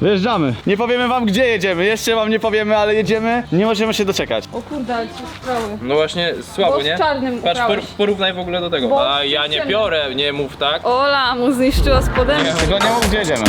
Wyjeżdżamy. Nie powiemy wam gdzie jedziemy, jeszcze wam nie powiemy, ale jedziemy. Nie możemy się doczekać. O kurde, ale ci sprawy. No właśnie, słabo, Bo z nie? czarnym Patrz, ubrałeś. por- porównaj w ogóle do tego. Bo A ja nie biorę, nie mów tak. Ola mu zniszczyła spodenki. Tylko nie mów gdzie jedziemy.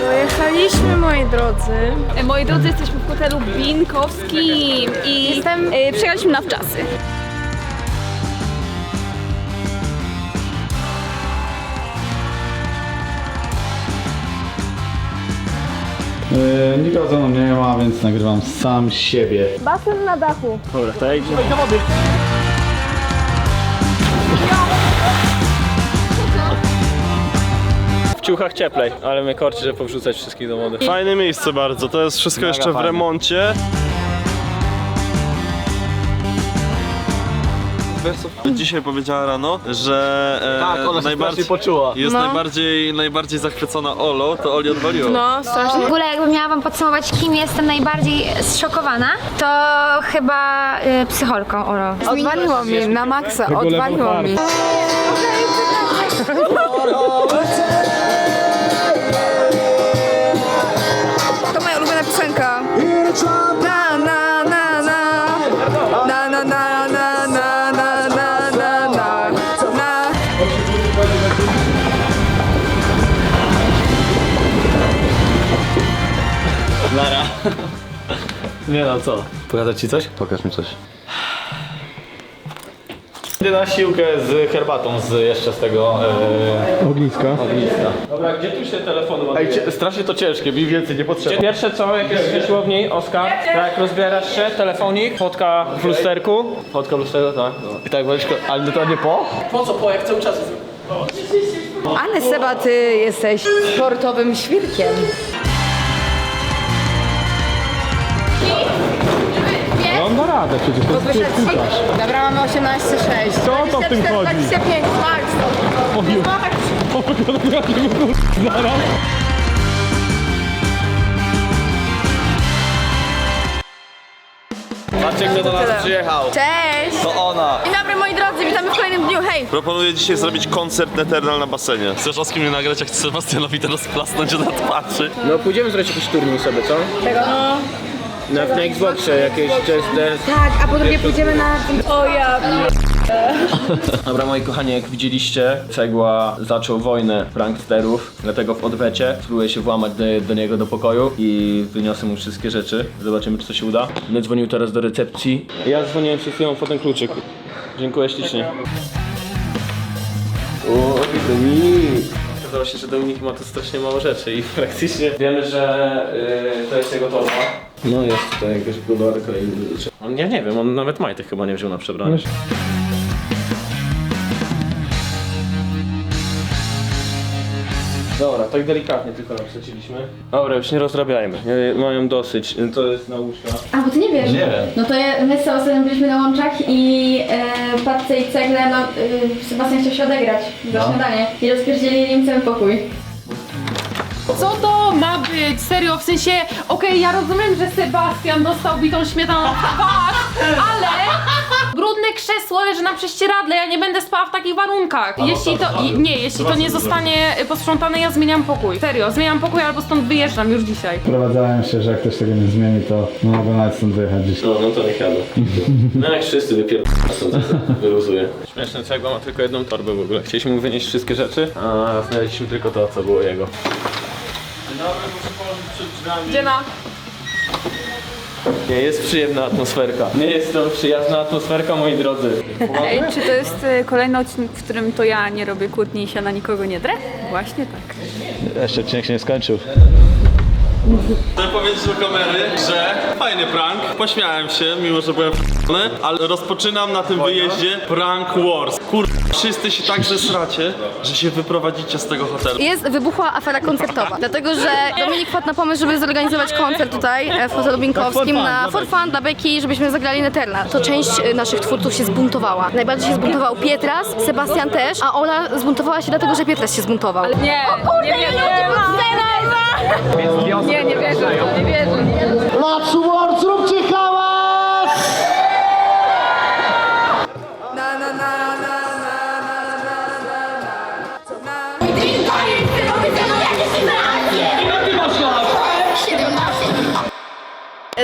Dojechaliśmy, moi drodzy. E, Moi drodzy, jesteśmy w hotelu Binkowskim i Jestem... e, przyjechaliśmy na wczasy. Yy, nikogo ze mną nie ma, więc nagrywam sam siebie. Basen na dachu. Dobra, to ja idziemy. W ciuchach cieplej, ale mnie korci, że powrzucać wszystkich do wody. Fajne miejsce bardzo, to jest wszystko jeszcze w fajne. remoncie. Dzisiaj powiedziała rano, że e, najbardziej poczuła. jest najbardziej, najbardziej zachwycona Olo, to Oli odwaliło. No, strasznie. W ogóle jakbym miała wam podsumować, kim jestem najbardziej zszokowana, to chyba y, psycholką Olo. Odwaliło mi, na maksa, odwaliło mi. To moja ulubiona piosenka. No, co? Pokazać ci coś? Pokaż mi coś. Idę na siłkę z herbatą z jeszcze z tego e, ogniska. ogniska. Dobra, gdzie tu się telefon ładuje? Ej, cie- strasznie to ciężkie, mi więcej nie potrzeba. Pierwsze co, jak jest w siłowni, Oskar, tak rozbierasz się, telefonik, fotka w lusterku. Fotka w lusterku, tak. I tak będziesz, ko- ale to nie po? Ale Seba, ty jesteś sportowym świrkiem. On da radę przecież, to jest Dobra, mamy 18,6. Co to w tym chodzi? 25, max. Patrzcie kto do nas przyjechał. Cześć! To ona. Dzień dobry moi drodzy, witamy w kolejnym dniu, hej! Proponuję dzisiaj zrobić koncert Eternal na basenie. Chcesz Oski mnie nagrać, jak Sebastianowi teraz plasnąć na twarzy? No pójdziemy zrobić jakiś turniej sobie, co? Czego? Na, na Xboxie jakieś Just Dance. Tak, a po drugie pójdziemy na... O ja... Dobra moi kochani, jak widzieliście, Cegła zaczął wojnę pranksterów, dlatego w odwecie spróbuję się włamać do, do niego do pokoju i wyniosę mu wszystkie rzeczy. Zobaczymy czy to się uda. Będę dzwonił teraz do recepcji. Ja dzwoniłem przed chwilą po ten kluczyk. Dziękuję ślicznie. O, Dominik! Okazało się, że Dominik ma tu strasznie mało rzeczy i praktycznie wiemy, że yy, to jest jego torba. No jest tutaj jakaś golarka i rzeczy. On, ja nie wiem, on nawet majtek chyba nie wziął na przebranie. Dobra, tak delikatnie tylko naprzeciliśmy. Dobra, już nie rozrabiajmy. Nie, mają dosyć. To jest na łóżka. A, bo ty nie wiesz. Nie wiem. No to ja, my z Sebastianem byliśmy na łączach i e, Patce i Cegle, no e, Sebastian chciał się odegrać za śniadanie i rozpierdzielili im cały pokój. Co to ma być? Serio, w sensie, okej, ja rozumiem, że Sebastian dostał bitą śmietaną w twarz, ale brudne krzesło leży na prześcieradle, ja nie będę spała w takich warunkach. Jeśli to, i, nie, jeśli to nie zostanie y, posprzątane, ja zmieniam pokój. Serio, zmieniam pokój albo stąd wyjeżdżam już dzisiaj. Sprowadzałem się, że jak ktoś tego nie zmieni, to no, mogę nawet stąd wyjechać dziś. No, no to niech jadę. No jak wszyscy wypierdolą, wyluzuję. Śmieszne, Cegła ma tylko jedną torbę w ogóle. Chcieliśmy mu wynieść wszystkie rzeczy, a znaleźliśmy tylko to, co było jego. Gdzie na? Nie jest przyjemna atmosferka. Nie jest to przyjazna atmosferka, moi drodzy. Ej, czy to jest y, kolejny odcinek, w którym to ja nie robię kłótni i się na nikogo nie drę? Właśnie tak. Jeszcze odcinek się nie skończył. Chcę powiedzieć do kamery, że fajny prank. Pośmiałem się, mimo że byłem f***ny, ale rozpoczynam na tym wyjeździe prank wars. Wszyscy się tak zesracie, że się wyprowadzicie z tego hotelu. Jest, wybuchła afera koncertowa, dlatego że Dominik wpadł na pomysł, żeby zorganizować koncert tutaj e, w hotelu Binkowskim na for fun dla Beki, żebyśmy zagrali Neterna. To część e, naszych twórców się zbuntowała. Najbardziej się zbuntował Pietras, Sebastian też, a Ola zbuntowała się dlatego, że Pietras się zbuntował. Nie, nie wierzę. Nie, nie wierzę, nie wierzę. Na, na, na,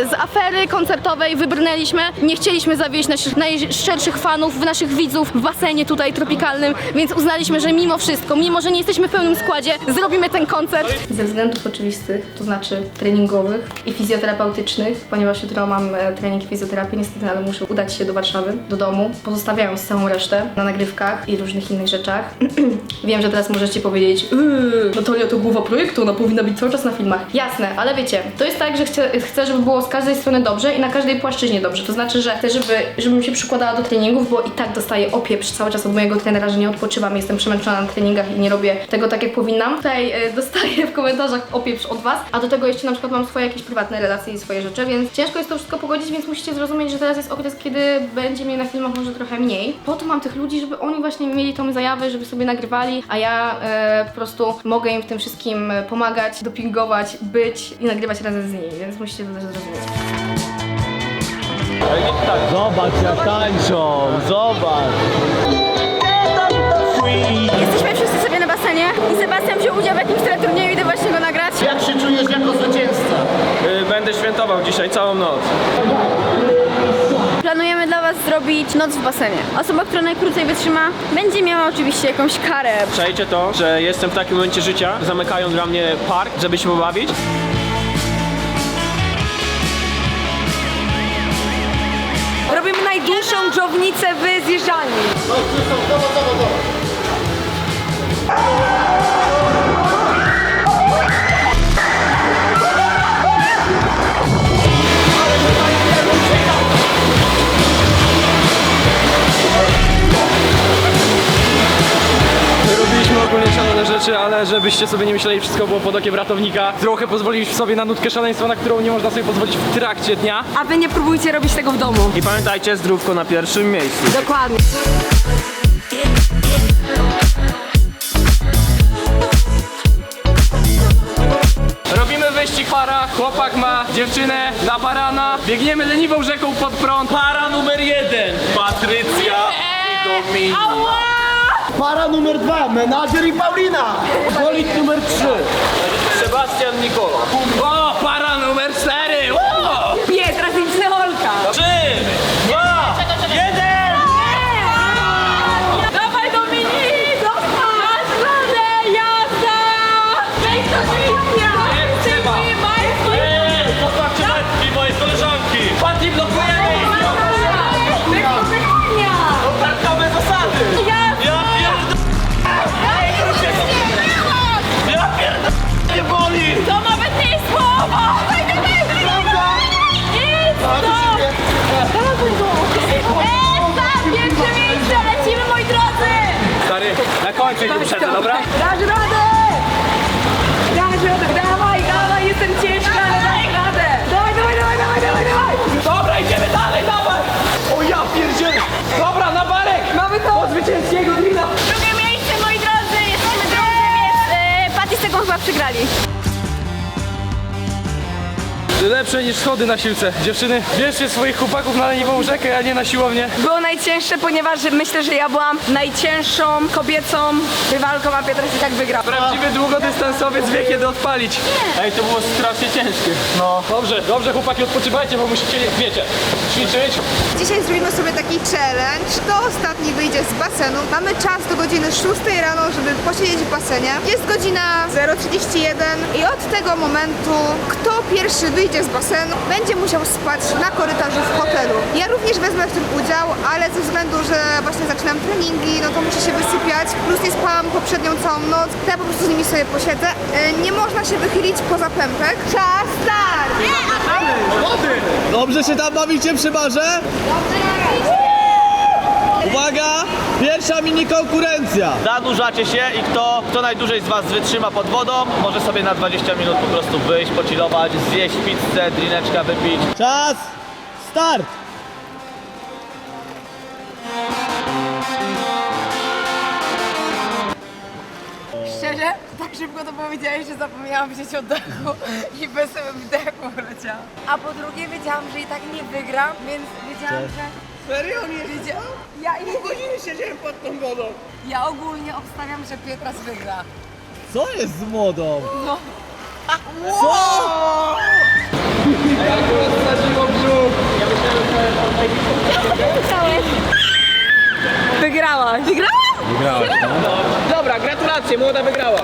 z afery koncertowej wybrnęliśmy. Nie chcieliśmy zawieść naszych najszczerszych fanów, naszych widzów w basenie tutaj tropikalnym, więc uznaliśmy, że mimo wszystko, mimo że nie jesteśmy w pełnym składzie, zrobimy ten koncert. Ze względów oczywistych, to znaczy treningowych i fizjoterapeutycznych, ponieważ jutro mam e, trening fizjoterapii, niestety, ale muszę udać się do Warszawy, do domu, pozostawiając całą resztę na nagrywkach i różnych innych rzeczach. Wiem, że teraz możecie powiedzieć, yy, Natalia to głowa projektu, ona powinna być cały czas na filmach. Jasne, ale wiecie, to jest tak, że chcę, chcę, żeby było każdej strony dobrze i na każdej płaszczyźnie dobrze. To znaczy, że chcę, żeby, żebym się przykładała do treningów, bo i tak dostaję opieprz cały czas od mojego trenera, że nie odpoczywam, jestem przemęczona na treningach i nie robię tego tak, jak powinnam. Tutaj e, dostaję w komentarzach opieprz od was, a do tego jeszcze na przykład mam swoje jakieś prywatne relacje i swoje rzeczy, więc ciężko jest to wszystko pogodzić, więc musicie zrozumieć, że teraz jest okres, kiedy będzie mnie na filmach może trochę mniej. Po to mam tych ludzi, żeby oni właśnie mieli tą zajawę, żeby sobie nagrywali, a ja e, po prostu mogę im w tym wszystkim pomagać, dopingować, być i nagrywać razem z nimi, więc musicie to też zrozumieć. Zobacz jak tańczą, zobacz. Jesteśmy wszyscy sobie na basenie i Sebastian wziął udział w jakimś teleturnieju, idę właśnie go nagrać. Jak się czujesz jako zwycięzca? Y, Będę świętował dzisiaj całą noc. Planujemy dla Was zrobić noc w basenie. Osoba, która najkrócej wytrzyma, będzie miała oczywiście jakąś karę. Czajcie to, że jestem w takim momencie życia, zamykają dla mnie park, żeby się pobawić. Najdłuższą dżownicę w zjeżdżalni. Żebyście sobie nie myśleli, wszystko było pod okiem ratownika. Trochę pozwoliliśmy sobie na nutkę szaleństwa, na którą nie można sobie pozwolić w trakcie dnia. A wy nie próbujcie robić tego w domu. I pamiętajcie, zdrówko na pierwszym miejscu. Dokładnie. Robimy wyścig para, chłopak ma dziewczynę na barana, biegniemy leniwą rzeką pod prąd. Para numer jeden. Patrycja i Dominik. Para numer dwa, menadżer i Paulina. Bolid numer trzy. Sebastian Nikola. Lepsze niż schody na siłce. Dziewczyny, bierzcie swoich chłopaków na leniwą rzekę, a nie na siłownię. Było najcięższe, ponieważ myślę, że ja byłam najcięższą kobiecą rywalką, a Piotrek i tak wygrał. Prawdziwy długodystansowiec wie kiedy odpalić. Ej, to było strasznie ciężkie. No. Dobrze, dobrze chłopaki, odpoczywajcie, bo musicie, wiecie, ćwiczyć. Dzisiaj zrobimy sobie taki challenge. Kto ostatni wyjdzie z basenu? Mamy czas do godziny 6 rano, żeby posiedzieć w basenie. Jest godzina 0.31 i od tego momentu, kto pierwszy wyjdzie z basenu, będzie musiał spać na korytarzu w hotelu. Ja również wezmę w tym udział, ale ze względu, że właśnie zaczynam treningi, no to muszę się wysypiać. Plus nie spałam poprzednią całą noc, to ja po prostu z nimi sobie posiedzę. E, Nie można się wychylić poza pępek. Czas, start! Dobrze się tam bawicie przy barze? Uwaga! Pierwsza mini konkurencja! Zadłużacie się i kto, kto najdłużej z Was wytrzyma pod wodą, może sobie na 20 minut po prostu wyjść, pocilować, zjeść pizzę, drineczka wypić. Czas! Start! Szczerze, tak szybko to powiedziałeś, że zapomniałam wziąć oddechu i bez wdechu wleciałam. A po drugie wiedziałam, że i tak nie wygram, więc wiedziałam, że... Serio? Nie wiedziałam? Ja i godziny siedziałem pod tą wodą. Ja ogólnie obstawiam, że Pietras wygra. Co jest z młodą? No. Co? Wygrałaś. Wygrałam? Dobra, gratulacje, młoda wygrała.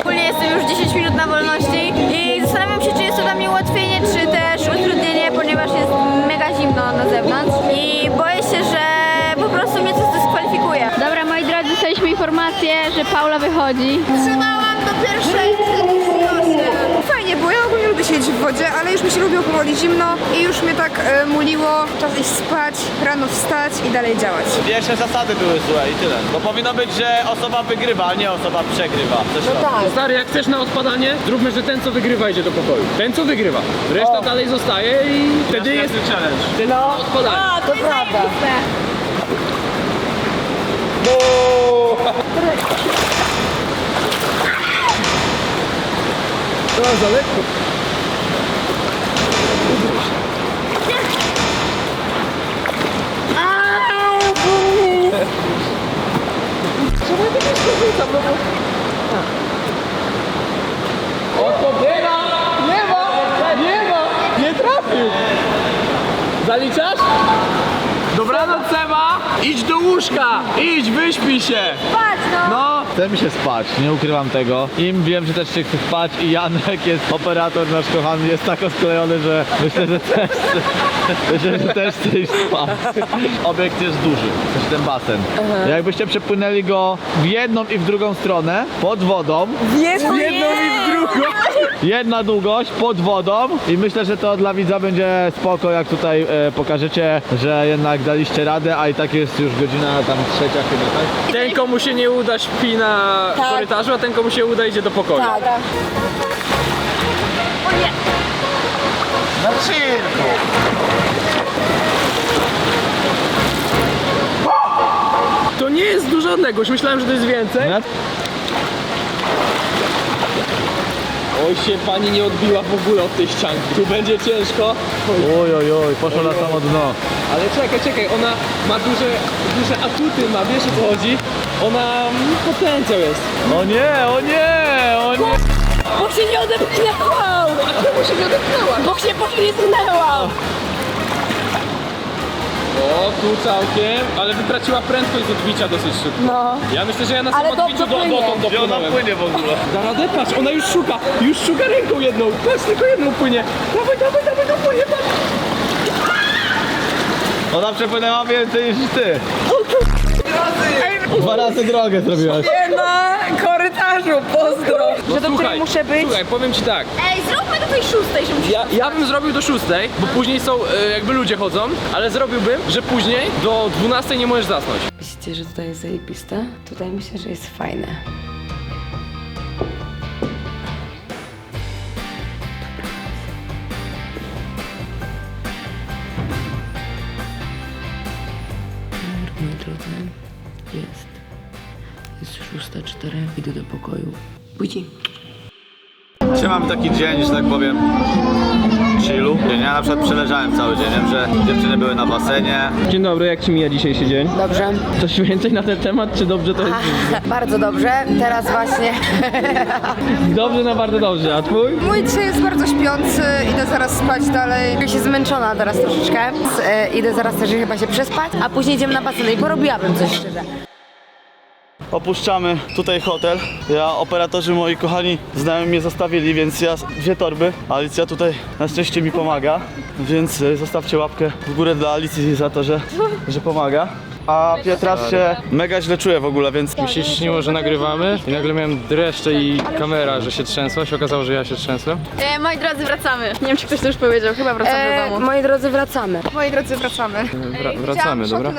Ogólnie jestem już 10 minut na wolności i zastanawiam się, czy jest to dla mnie ułatwienie, czy też ponieważ jest mega zimno na zewnątrz i boję się, że po prostu mnie coś dyskwalifikuje. Dobra, moi drodzy, dostaliśmy informację, że Paula wychodzi. Trzymałam do pierwszej Fajnie, bo ja ogólnie lubię siedzieć w wodzie, ale już mi się lubiło powoli zimno i już mnie tak e, muliło. Czas iść spać, rano wstać i dalej działać. Pierwsze zasady były złe i tyle. Bo powinno być, że osoba wygrywa, a nie osoba przegrywa. Coś no Stary, jak chcesz na odpadanie, zróbmy, że ten co wygrywa idzie do pokoju. Ten co wygrywa. Reszta dalej zostaje i wtedy jest challenge. na odpadanie. to prawda. To za lekko. Odpowiada! Nie ma! Nie ma! Nie trafił! Zaliczasz? Dobranoc Seba! Idź do łóżka! Idź, wyśpij się! Patrz no! No! Chce mi się spać, nie ukrywam tego. Im wiem, że też się chce spać i Janek jest operator nasz kochany, jest tak osklejony, że myślę, że też myślę, że też chce iść spać. Obiekt jest duży, też ten basen. Jakbyście przepłynęli go w jedną i w drugą stronę, pod wodą, Jedną i drugą! jedna długość pod wodą i myślę, że to dla widza będzie spoko, jak tutaj e, pokażecie, że jednak daliście radę, a i tak jest już godzina tam trzecia chyba, tak? Ten komu się nie uda śpi na korytarzu, a ten komu się uda idzie do pokoju. Na cirku! To nie jest duża odległość, myślałem, że to jest więcej. Oj się pani nie odbiła w ogóle od tej ścianki. Tu będzie ciężko. Oj, oj, oj, poszło na samo dno. Ale czekaj, czekaj, ona ma duże, duże atuty, ma, wiesz o co chodzi? Ona mm, potencjał jest. O nie, o nie, o nie! Bo się nie odepchnęłam! A czemu się nie odepchnęła? Bo się poślizgnęłam! O, tu całkiem, ale wytraciła prędkość z odbicia dosyć szybko. No. Ja myślę, że ja na Ale samym odbiciu dobrze do, płynie. dotąd Gdzie ona dopłynąłem. płynie w ogóle? Da radę, patrz, ona już szuka, już szuka ręką jedną, patrz, tylko jedną płynie. Dawaj, dawaj, dawaj, dopłynie, patrz. Ona przepłynęła więcej niż ty. Dwa razy drogę zrobiłaś. Na korytarzu, pozdro! No, słuchaj, muszę być? Słuchaj, powiem ci tak, Ej, zróbmy do tej szóstej, żeby się... ja, ja bym zrobił do szóstej, bo później są, e, jakby ludzie chodzą, ale zrobiłbym, że później do 12 nie możesz zasnąć. Myślicie, że tutaj jest zajebiste? Tutaj myślę, że jest fajne. Idę do pokoju. Budzi. Dzisiaj mam taki dzień, że tak powiem, chillu. Ja na przykład przeleżałem cały dzień, wiem, że dziewczyny były na basenie. Dzień dobry, jak ci mija dzisiejszy dzień? Dobrze. Coś więcej na ten temat, czy dobrze to jest? Bardzo dobrze. Teraz właśnie Dobrze na bardzo dobrze, a twój? Mój dzisiaj jest bardzo śpiący, idę zaraz spać dalej. czuję się zmęczona teraz troszeczkę. E, idę zaraz też chyba się przespać, a później idziemy na basen i porobiłabym coś szczerze. Opuszczamy tutaj hotel. Ja, operatorzy moi kochani, znajomi mnie zostawili, więc ja dwie torby. Alicja tutaj na szczęście mi pomaga, więc e, zostawcie łapkę w górę dla Alicji za to, że, że pomaga. A Pietras się mega źle czuje w ogóle, więc Mi się śniło, że nagrywamy i nagle miałem dreszcze i kamera, że się trzęsła. się okazało, że ja się trzęsłem. E, moi drodzy, wracamy. Nie wiem, czy ktoś to już powiedział, chyba wracamy do E, domu. moi drodzy, wracamy. Moi drodzy, wracamy. Wra- wracamy, dobra?